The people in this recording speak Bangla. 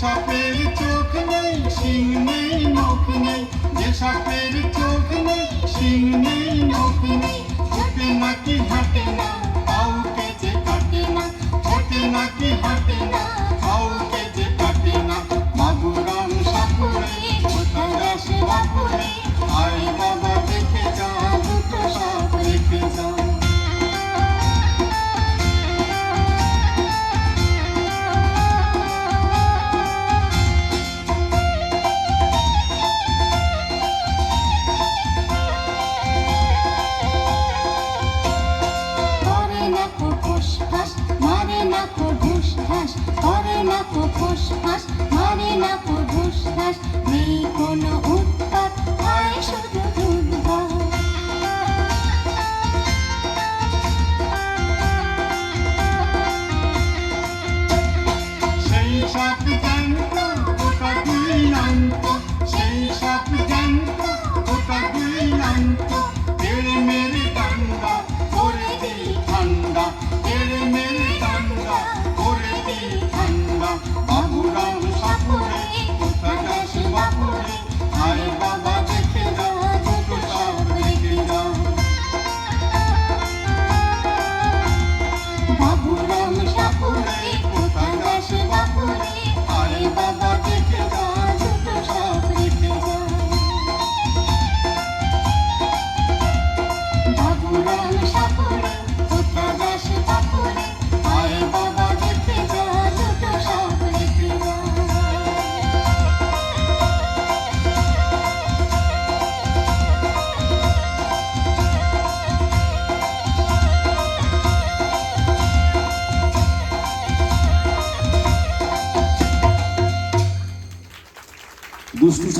সাপের চোখ নেই শিং নেই নখ নেই যে সাপ মানে না কো ফুসফাস মরে না কো ধুসফাস নেই কোনো Ну, Будуть включно а